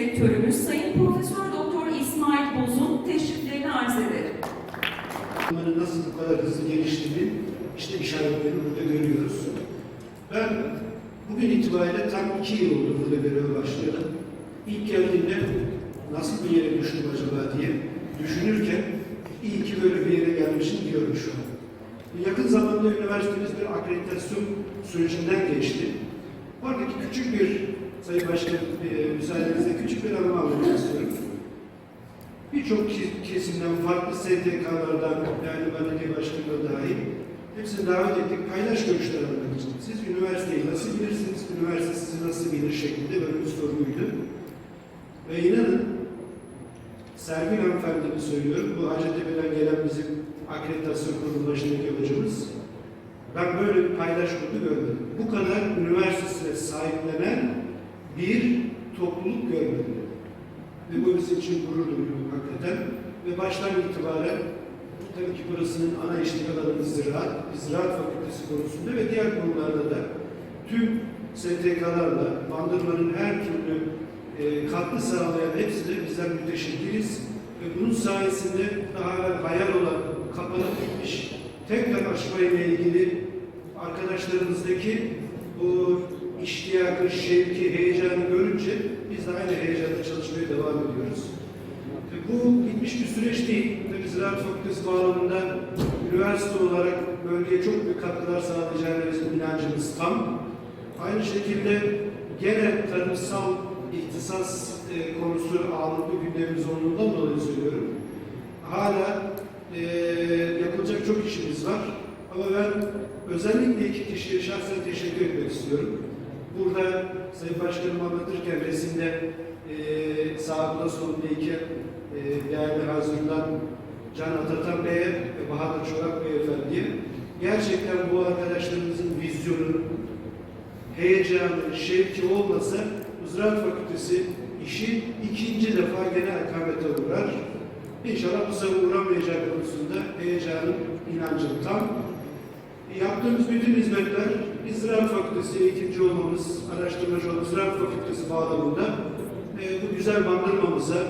Rektörümüz Sayın Profesör Doktor İsmail Boz'un teşriflerini arz ederim. Bunların nasıl bu kadar hızlı geliştiğini işte işaretlerini burada görüyoruz. Ben bugün itibariyle tam iki yıl oldu burada göreve başlayalı. İlk geldiğimde nasıl bir yere düştüm acaba diye düşünürken iyi ki böyle bir yere gelmişim diyorum şu an. Yakın zamanda üniversitemiz bir akreditasyon sürecinden geçti. Oradaki küçük bir, Sayın Başkanım e, müsaadenizle küçük bir anımı almak istiyorum. Birçok ke- kesimden, farklı STK'lardan, yani belediye başkanı dahil hepsini davet ettik, paylaş görüşler almak için. Siz üniversiteyi nasıl bilirsiniz, üniversite sizi nasıl bilir şeklinde böyle bir soruydu. Ve inanın, Sergin hanımefendimi söylüyorum, bu Hacettepe'den gelen bizim akreditasyon kurulu başındaki hocamız, ben böyle bir paylaş kurulu görmedim. Bu kadar üniversitesine sahiplenen bir topluluk görmedim. Ve bu bizim için gurur duyuyorum hakikaten. Ve baştan itibaren tabii ki burasının ana işlik alanı ziraat, ziraat fakültesi konusunda ve diğer konularda da tüm STK'larla Bandırma'nın her türlü e, katkı sağlayan hepsi de bizden müteşekkiriz. Ve bunun sayesinde daha evvel hayal olan kapanıp gitmiş tekrar açmayla ilgili arkadaşlarımızdaki iştiyakı, şevki, heyecanı görünce biz de aynı heyecanla çalışmaya devam ediyoruz. E, Bu bitmiş bir süreç değil. Tabii Ziraat Fakültesi bağlamında üniversite olarak bölgeye çok büyük katkılar sağlayacağına bizim inancımız tam. Aynı şekilde gene tarımsal ihtisas e, konusu ağırlıklı gündemimiz olduğundan dolayı söylüyorum. Hala e, yapılacak çok işimiz var. Ama ben özellikle iki kişiye şahsen teşekkür etmek istiyorum. Burada Sayın Başkanım anlatırken resimde e, sağında solunda iki e, değerli hazırdan Can Atatan Bey'e ve Bahadır Çorak Beyefendi'ye gerçekten bu arkadaşlarımızın vizyonu, heyecanı, şevki olmasa Ziraat Fakültesi işi ikinci defa gene akamete uğrar. İnşallah bu sefer uğramayacak konusunda heyecanım, inancım tam. Yaptığımız bütün hizmetler biz Ziraat Fakültesi eğitimci olmamız, araştırmacı olmamız, Ziraat Fakültesi bağlamında e, bu güzel bandırmamıza,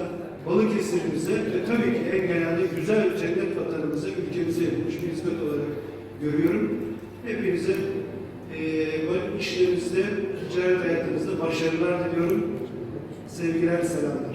Balıkesir'imize ve tabii ki en genelde güzel cennet vatanımıza, ülkemize yapılmış bir hizmet olarak görüyorum. Hepinize e, işlerinizde, ticaret hayatınızda başarılar diliyorum. Sevgiler, selamlar.